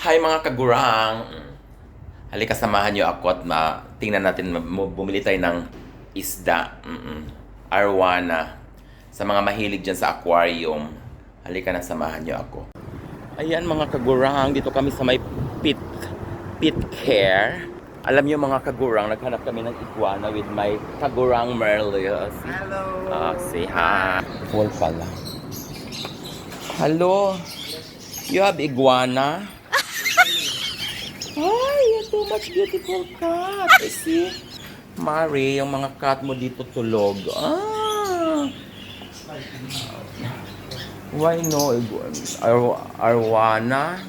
Hi mga kagurang! Halika samahan niyo ako at ma tingnan natin, bumili tayo ng isda. Mm-mm. Arwana. Sa mga mahilig dyan sa aquarium. Halika na samahan niyo ako. Ayan mga kagurang, dito kami sa may pit, pit care. Alam niyo mga kagurang, naghanap kami ng iguana with my kagurang Merlius. Hello. Ah, say hi. Full pala. Hello. You have iguana? Ay, you're too much beautiful cat. See. Mari, yung mga cat mo dito tulog. Ah. Why no? Ar arwana?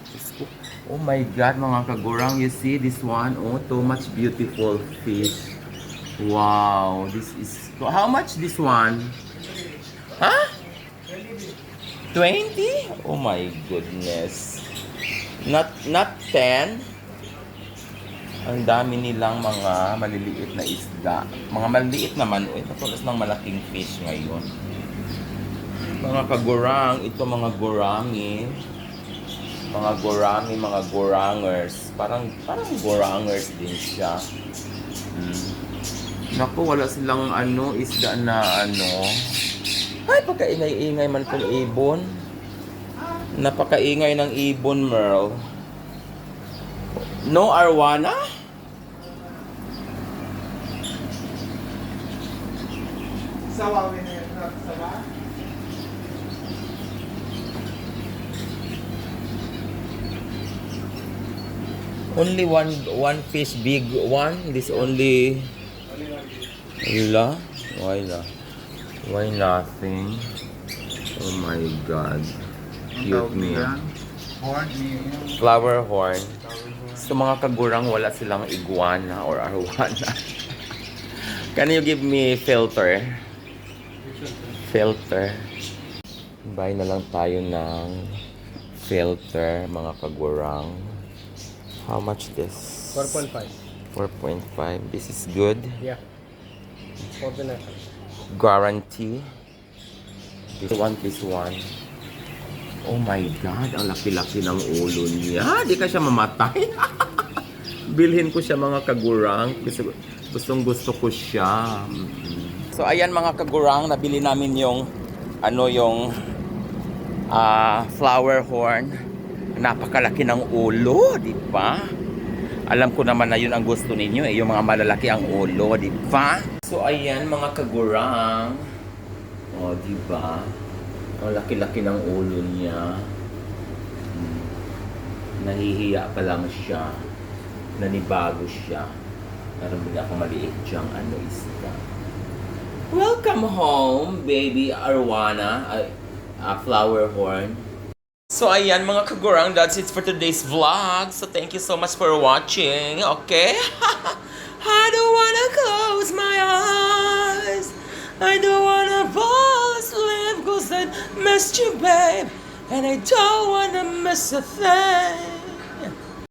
Oh my God, mga kagurang. You see this one? Oh, too much beautiful fish. Wow, this is... How much this one? Huh? 20? Oh my goodness. Not not 10. Ang dami nilang mga maliliit na isda. Mga maliliit naman, uy, patulas ng malaking fish ngayon. Mga kagurang, ito mga gurangi. Mga gurangi, mga gurangers. Parang, parang gurangers din siya. Hmm. Naku, wala silang ano, isda na ano. Ay, pagkaingay-ingay man kung ibon. Napakaingay ng ibon, Merl. No arwana? Sawa na yan. Sawa? Only one one fish, big one. This only... Wala? Why la? Why nothing? Oh my God. Cute. Horn niya. Flower horn. So mga kagurang wala silang iguana or arwana. Can you give me filter? Filter. Buy na lang tayo ng filter mga kagurang. How much this? 4.5. 4.5. This is good. Yeah. 49. Guarantee. This one, this one. Oh my God, ang laki-laki ng ulo niya. Di ka siya mamatay. Bilhin ko siya mga kagurang. Gusto, gustong gusto ko siya. So ayan mga kagurang, nabili namin yung ano yung ah, flower horn. Napakalaki ng ulo, di ba? Alam ko naman na yun ang gusto ninyo, eh, yung mga malalaki ang ulo, di ba? So ayan mga kagurang. O, di ba? Ang laki-laki ng ulo niya. Hmm. Nahihiya pa lang siya. Nanibago siya. Meron din ako maliit diyang ano isda. Welcome home, baby Arwana. A, a flower horn. So ayan mga kagurang, that's it for today's vlog. So thank you so much for watching, okay? I don't wanna close my eyes. I don't wanna fall asleep cause I missed you, babe. And I don't wanna miss a thing.